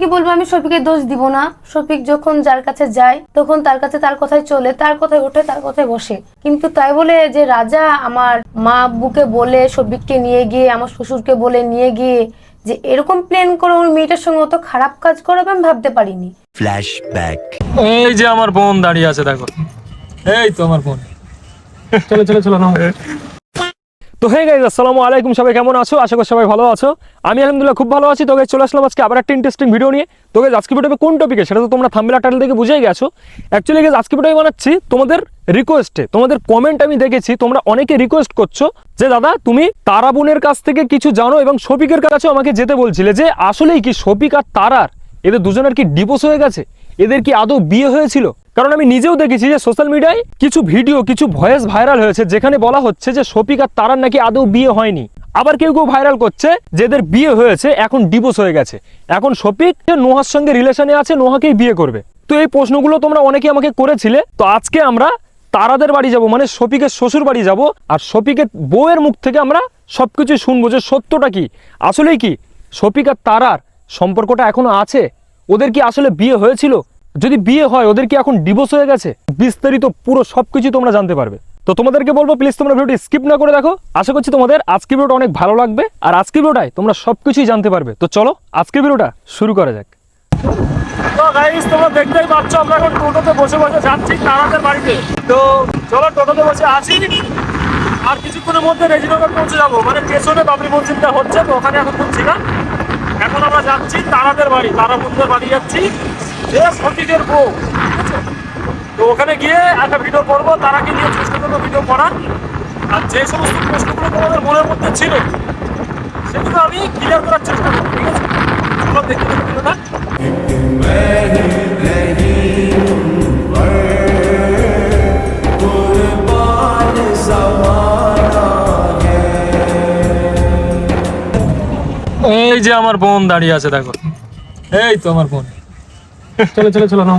কি বলব আমি শফিকের দোষ দিব না। শফিক যখন যার কাছে যায় তখন তার কাছে তার কথাই চলে তার কথায় ওঠে তার কথায় বসে। কিন্তু তাই বলে যে রাজা আমার মা আব্বুকে বলে শফিককে নিয়ে গিয়ে আমার শ্বশুরকে বলে নিয়ে গিয়ে যে এরকম প্ল্যান করে ওর মেয়েটার সঙ্গে অত খারাপ কাজ করবে আমি ভাবতে পারিনি। Flashback. এই যে আমার বোন দাঁড়িয়ে আছে দেখো। এই তো আমার বোন। চলো চলো চলো নাও তো হে গাইজ আসসালামু আলাইকুম, সবাই কেমন আছো? আশা করি সবাই ভালো আছো। আমি আলহামদুলিল্লাহ খুব ভালো আছি। তো guys, চলে আসলাম আজকে আবার একটা ইন্টারেস্টিং ভিডিও নিয়ে। তো guys, আজকে ভিডিওতে কোন টপিকে সেটা তো তোমরা থাম্বনেল টাইটেল দেখে বুঝেই গেছো। অ্যাকচুয়ালি গাইজ আজকে ভিডিও বানাচ্ছি তোমাদের রিকোয়েস্টে তোমাদের কমেন্ট আমি দেখেছি, তোমরা অনেকে রিকোয়েস্ট করছ যে, দাদা, তুমি তারা বোনের কাছ থেকে কিছু জানো এবং শফিকের কাছেও আমাকে যেতে বলছিলে যে, আসলেই কি শফিক আর তারার এদের দুজনের কি ডিভোর্স হয়ে গেছে? এদের কি আদৌ বিয়ে হয়েছিল? কারণ আমি নিজেও দেখেছি যে সোশ্যাল মিডিয়ায় কিছু ভিডিও কিছু ভয়েস ভাইরাল হয়েছে, যেখানে বলা হচ্ছে যে শফিক আর তারার নাকি আদৌ বিয়ে হয়নি। আবার কেউ কেউ ভাইরাল করছে যে এদের বিয়ে হয়েছে, এখন ডিভোর্স হয়ে গেছে। এখন শফিক নোহার সঙ্গে রিলেশনে আছে, নোহাকেই বিয়ে করবে। তো এই প্রশ্নগুলো তোমরা অনেকে আমাকে করেছিলে। তো আজকে আমরা তারাদের বাড়ি যাব মানে শফিকের শ্বশুর বাড়ি যাব, আর শফিকের বউয়ের মুখ থেকে আমরা সবকিছু শুনব যে সত্যটা কি। আসলেই কি? শফিক আর তারার সম্পর্কটা এখনও আছে? ওদের কি আসলে বিয়ে হয়েছিল? যদি বিয়ে হয়, ওদের কি এখন ডিভোর্স হয়ে গেছে? বিস্তারিত পুরো সবকিছু তোমরা জানতে পারবে। তো তোমাদেরকে বলব প্লিজ তোমরা ভিডিওটি স্কিপ না করে দেখো। আশা করছি তোমাদের আজকের ভিডিওটা অনেক ভালো লাগবে। আর আজকের ভিডিওটায় তোমরা সবকিছুই জানতে পারবে। তো চলো, আজকের ভিডিওটা শুরু করা যাক। তো আমরা এখন টোটোতে বসে বসে যাচ্ছি বাড়িতে। তো চলো টোটোতে বসে আর কিছুক্ষণের মধ্যে রেজিনগর পৌঁছে যাব। মানে পেছনে বাবরি মসজিদটা হচ্ছে, তো ওখানে এখন খুঁজছি না। এখন আমরা যাচ্ছি তারাদের বাড়ি তারা তারাপুরদের বাড়ি যাচ্ছি যে সতীদের বউ? তো ওখানে গিয়ে একটা ভিডিও করব, তারাকে নিয়ে চেষ্টা করব ভিডিও করার আর যে সমস্ত প্রশ্নগুলো তোমাদের মনের মধ্যে ছিল, সেগুলো আমি ক্লিয়ার করার চেষ্টা করব, ঠিক আছে যে আমার বোন দাঁড়িয়ে আছে দেখো। এই তো আমার বোন। চলো চলো চলো নাও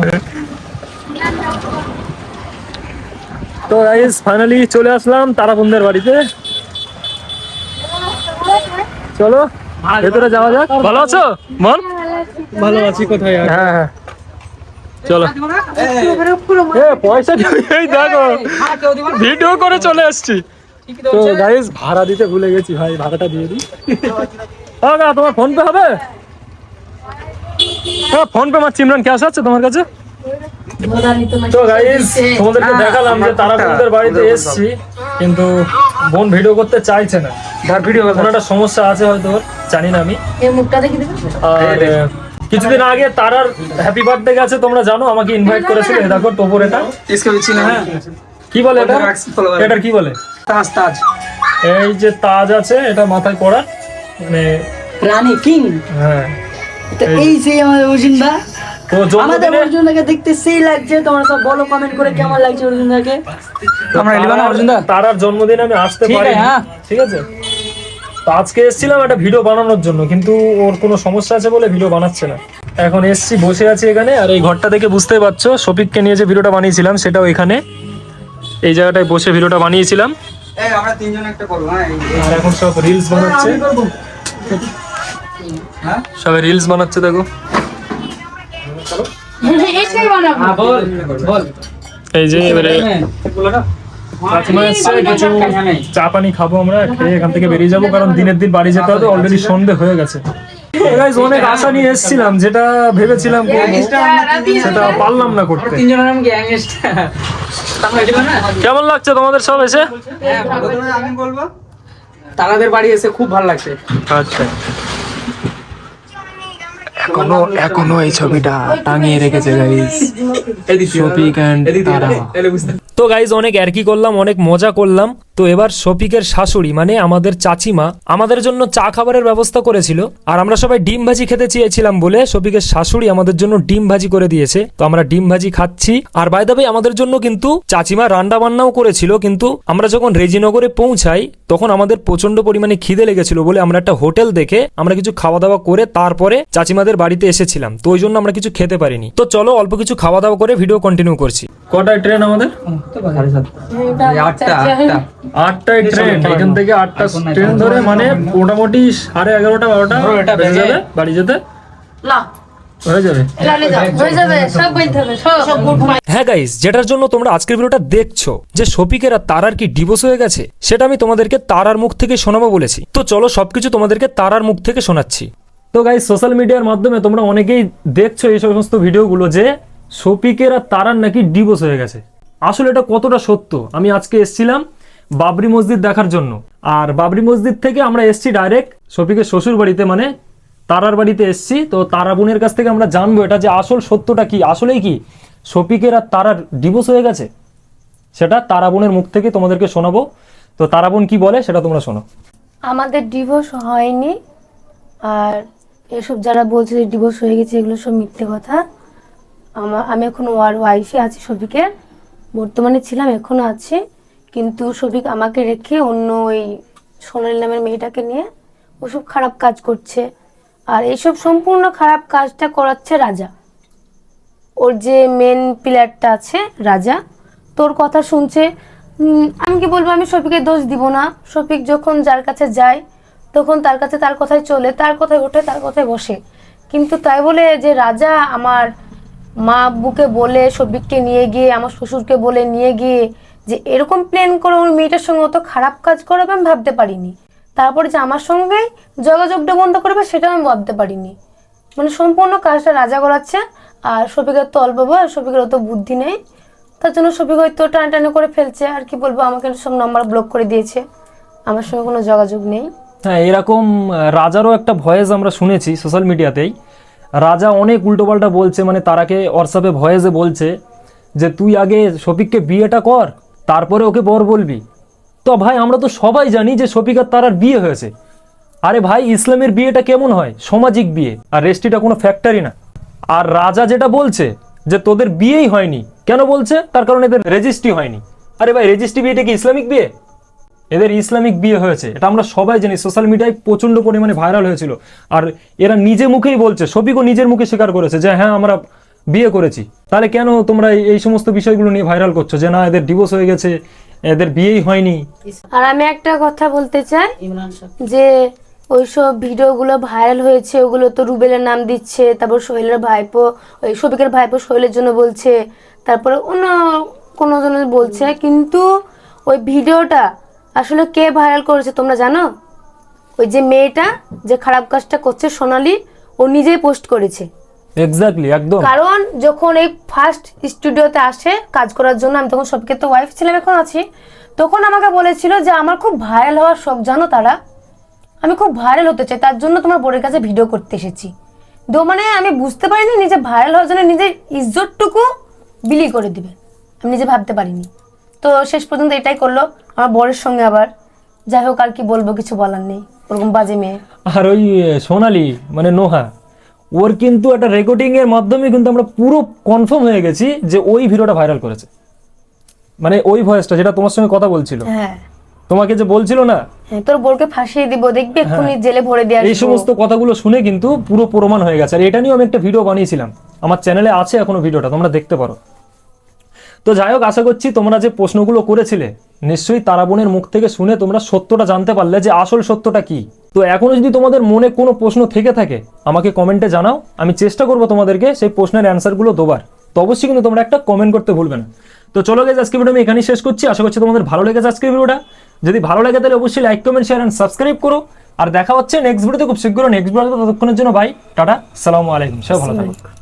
তো গাইস ফাইনালি চলে আসলাম তারা বোনদের বাড়িতে। চলো ভেতরে যাওয়া যাক। ভালো আছো মন ভালো আছি কোথায় হ্যাঁ হ্যাঁ। চলো। এ পয়সা দেখো। ভিডিও করে চলে আসছি তো গাইস ভাড়া দিতে ভুলে গেছি ভাই ভাড়াটা দিয়ে দিই। কাকা তোমার ফোনপে হবে? হ্যাঁ ফোনপে আমার চিমরান ক্যাশ আছে তোমার কাছে? তো গাইস তোমাদেরকে হ্যাঁ। দেখালাম যে তারা বাড়িতে কিন্তু বোন ভিডিও করতে চাইছে না। তার ভিডিও কোনো একটা সমস্যা আছে হয়তো জানি না আমি। আর কিছুদিন আগে তারার হ্যাপি বার্থডে গেছে তোমরা জানো আমাকে ইনভাইট করেছিল দেখো টোপর এটা। কি বলে এটা? এটার কি বলে? তাজ তাজ। এই যে তাজ আছে এটা মাথায় পড়ার মানে রানী কিং। হ্যাঁ। তো এই সেই আমাদের অর্জুনদা তো আমাদের অর্জুনদাকে দেখতে সেই লাগছে। তোমরা সব বলো কমেন্ট করে কেমন লাগছে অর্জুনদাকে? আমরা লিবানা অর্জুন দা তারার জন্মদিনে আমি আসতে পারি হ্যাঁ। ঠিক আছে? তো আজকে এসেছিলাম একটা ভিডিও বানানোর জন্য কিন্তু ওর কোনো সমস্যা আছে বলে ভিডিও বানাচ্ছে না। এখন এসছি বসে আছি এখানে আর এই ঘরটা দেখে বুঝতেই পারছ শফিককে নিয়ে যে ভিডিওটা বানিয়েছিলাম সেটাও এখানে। এই জায়গাটায় বসে ভিডিওটা বানিয়েছিলাম। এই আমরা তিনজন একটা করব হ্যাঁ। আর এখন সব রিলস বানাচ্ছে। হ্যাঁ সবাই রিলস বানাচ্ছে দেখো। হ্যাঁ এই যে এবারে কিছু চা পানি খাব আমরা খেয়ে এখান থেকে বেরিয়ে যাব কারণ দিনের দিন বাড়ি যেতে হবে অলরেডি সন্ধে হয়ে গেছে। Guys, অনেক আশা নিয়ে এসেছিলাম যেটা ভেবেছিলাম সেটা পারলাম না করতে। কেমন লাগছে তোমাদের সব এসে? হ্যাঁ আমি বলব। তারাদের বাড়ি এসে খুব ভালো লাগছে। আচ্ছা। এখনও এখনও এই ছবিটা টাঙিয়ে রেখেছে গাইস শফিক এন্ড তারা তো গাইজ অনেক কি করলাম, অনেক মজা করলাম। তো এবার শফিকের শাশুড়ি মানে আমাদের চাচিমা, আমাদের জন্য চা খাবারের ব্যবস্থা করেছিল। আর আমরা সবাই ডিম ভাজি খেতে চেয়েছিলাম বলে শফিকের শাশুড়ি আমাদের জন্য ডিম ভাজি করে দিয়েছে। তো আমরা ডিম ভাজি খাচ্ছি। আর বাই দাবে আমাদের জন্য কিন্তু চাচিমা রান্না বান্নাও করেছিল, কিন্তু আমরা যখন রেজিনগরে পৌঁছাই, তখন আমাদের প্রচণ্ড পরিমাণে খিদে লেগেছিল বলে আমরা একটা হোটেল দেখে আমরা কিছু খাওয়া দাওয়া করে তারপরে চাচিমাদের বাড়িতে এসেছিলাম। তো ওই জন্য আমরা কিছু খেতে পারিনি। তো চলো অল্প কিছু খাওয়া দাওয়া করে ভিডিও কন্টিনিউ করছি। কটায় ট্রেন আমাদের? এই আটটা আটটা আটটায় ট্রেন এখান থেকে আটটা ট্রেন ধরে মানে মোটামুটি সাড়ে এগারোটা বারোটা বেজে যাবে বাড়ি যেতে। হয়ে যাও হয়ে যাবে সব বলতে হবে সব। হ্যাঁ গাইস যেটার জন্য তোমরা আজকের ভিডিওটা দেখছ যে শফিকের আর তারার কি ডিভোর্স হয়ে গেছে সেটা আমি তোমাদেরকে তারার মুখ থেকে শোনাবো বলেছি। তো চলো সবকিছু তোমাদেরকে তারার মুখ থেকে শোনাচ্ছি। তো গাইস সোশ্যাল মিডিয়ার মাধ্যমে তোমরা অনেকেই দেখছ এই সমস্ত ভিডিওগুলো যে শফিকের আর তারার নাকি ডিভোর্স হয়ে গেছে। আসলে এটা কতটা সত্য? আমি আজকে এসছিলাম বাবরি মসজিদ দেখার জন্য। আর বাবরি মসজিদ থেকে আমরা এসছি ডাইরেক্ট শফিকের শ্বশুর বাড়িতে মানে তারার বাড়িতে এসছি। তো তারা বোনের কাছ থেকে আমরা জানব এটা যে আসল সত্যটা কি? আসলেই কি শফিকের আর তারার ডিভোর্স হয়ে গেছে? সেটা তারা বোনের মুখ থেকে তোমাদেরকে শোনাবো। তো তারা বোন কি বলে সেটা তোমরা শোনো। আমাদের ডিভোর্স হয়নি। আর এসব যারা বলছে ডিভোর্স হয়ে গেছে, এগুলো সব মিথ্যে কথা। আমার আমি এখন ওয়ার ওয়াইফে আছি শফিকের। বর্তমানে ছিলাম এখনও আছি। কিন্তু শফিক আমাকে রেখে অন্য ওই সোনালী নামের মেয়েটাকে নিয়ে ওসব খারাপ কাজ করছে। আর এইসব সম্পূর্ণ খারাপ কাজটা করাচ্ছে রাজা। ওর যে মেন প্লেয়ারটা আছে রাজা, তোর কথা শুনছে। আমি কি বলব, আমি শফিকের দোষ দিব না। শফিক যখন যার কাছে যায়, তখন তার কাছে তার কথাই চলে, তার কথায় ওঠে, তার কথায় বসে। কিন্তু তাই বলে যে রাজা আমার মা আব্বুকে বলে শফিককে নিয়ে গিয়ে, আমার শ্বশুরকে বলে নিয়ে গিয়ে যে এরকম প্ল্যান করে ওর মেয়েটার সঙ্গে অত খারাপ কাজ করবে আমি ভাবতে পারিনি। তারপরে যে আমার সঙ্গে যোগাযোগটা বন্ধ করবে সেটা আমি ভাবতে পারিনি। মানে সম্পূর্ণ কাজটা রাজা করাচ্ছে, আর শফিকের তো অল্প বয়স শফিকের অত বুদ্ধি নেই। তার জন্য শফিক হয়তো টানে টানে করে ফেলছে, আর কি বলব, আমাকে সব নাম্বার ব্লক করে দিয়েছে। আমার সঙ্গে কোনো যোগাযোগ নেই। হ্যাঁ এরকম রাজারও একটা ভয়েস আমরা শুনেছি সোশ্যাল মিডিয়াতেই রাজা অনেক উল্টোপাল্টা বলছে মানে তারাকে হোয়াটসঅ্যাপে ভয়েসে বলছে, যে তুই আগে শফিককে বিয়েটা কর, তারপরে ওকে বর বলবি। তো ভাই, আমরা তো সবাই জানি যে শফিক আর তারার বিয়ে হয়েছে। আরে ভাই, ইসলামের বিয়েটা কেমন হয়? সামাজিক বিয়ে, আর রেস্টিটা কোনো ফ্যাক্টরি না। আর রাজা যেটা বলছে, যে তোদের বিয়েই হয়নি, কেন বলছে? তার কারণ এদের রেজিস্ট্রি হয়নি। আরে ভাই, রেজিস্ট্রি বিয়েটা কি ইসলামিক বিয়ে? এদের ইসলামিক বিয়ে হয়েছে। এটা আমরা সবাই জানি সোশ্যাল মিডিয়ায় প্রচণ্ড পরিমাণে ভাইরাল হয়েছিল। আর এরা নিজে মুখেই বলছে শফিকও নিজের মুখে স্বীকার করেছে যে হ্যাঁ আমরা বিয়ে করেছি। তাহলে কেন তোমরা এই- সমস্ত বিষয়গুলো নিয়ে ভাইরাল করছ? যে না এদের ডিভোর্স হয়ে গেছে এদের বিয়েই হয়নি। আর আমি একটা কথা বলতে চাই যে ওইসব ভিডিওগুলো ভাইরাল হয়েছে ওগুলো তো রুবেলের নাম দিচ্ছে তারপর সোহেলের ভাইপো ওই শফিকের ভাইপো সোহেলের জন্য বলছে তারপরে অন্য কোনো জনের বলছে কিন্তু ওই ভিডিওটা আসলে কে ভাইরাল করেছে তোমরা জানো? ওই যে মেয়েটা যে খারাপ কাজটা করছে সোনালি ও নিজেই পোস্ট করেছে। এক্স্যাক্টলি একদম। কারণ যখন এই ফার্স্ট স্টুডিওতে আসে কাজ করার জন্য আমি তখন সবকে তো ওয়াইফ ছিলাম এখন আছি তখন আমাকে বলেছিল যে আমার খুব ভাইরাল হওয়ার শখ জানো তারা? আমি খুব ভাইরাল হতে চাই তার জন্য তোমার বোর্ডের কাছে ভিডিও করতে এসেছি। তো মানে আমি বুঝতে পারিনি নিজে ভাইরাল হওয়ার জন্য নিজের ইজ্জতটুকু বিলি করে দিবে। আমি নিজে ভাবতে পারিনি। তো শেষ পর্যন্ত এটাই করল। আমার বরের সঙ্গে আবার। যাই হোক আর কি বলব কিছু বলার নেই। ওরকম বাজে মেয়ে। আর ওই সোনালি মানে নোহা ওর কিন্তু একটা রেকর্ডিং এর মাধ্যমে কিন্তু আমরা পুরো কনফার্ম হয়ে গেছি যে ওই ভিডিওটা ভাইরাল করেছে। মানে ওই ভয়েসটা যেটা তোমার সঙ্গে কথা বলছিল। হ্যাঁ। তোমাকে যে বলছিল না? হ্যাঁ তোর বোরকে ফাঁসিয়ে দিব দেখবি এক্ষুনি জেলে ভরে দিয়ে হ্যাঁ। এই সমস্ত কথাগুলো শুনে কিন্তু পুরো প্রমাণ হয়ে গেছে। আর এটা নিয়েও আমি একটা ভিডিও বানিয়েছিলাম। আমার চ্যানেলে আছে এখনও ভিডিওটা তোমরা দেখতে পারো। তো যাই হোক, আশা করছি তোমরা যে প্রশ্নগুলো করেছিলে, নিশ্চয়ই তারা বোনের মুখ থেকে শুনে তোমরা সত্যটা জানতে পারলে যে আসল সত্যটা কি। তো এখনও যদি তোমাদের মনে কোনো প্রশ্ন থেকে থাকে, আমাকে কমেন্টে জানাও, আমি চেষ্টা করব তোমাদেরকে সেই প্রশ্নের অ্যান্সারগুলো দেবার। তো অবশ্যই কিন্তু তোমরা একটা কমেন্ট করতে ভুলবে না। তো চলো গেছে আজকে ভিডিও আমি এখানেই শেষ করছি। আশা করছি তোমাদের ভালো লেগেছে আজকের ভিডিওটা। যদি ভালো লাগে তাহলে অবশ্যই like comment share and subscribe করো। আর দেখা হচ্ছে নেক্সট ভিডিওতে খুব শীঘ্র নেক্সট ভিডিওতে ততক্ষণের জন্য বাই টাটা, সালামু আলাইকুম, সবাই ভালো থাকো।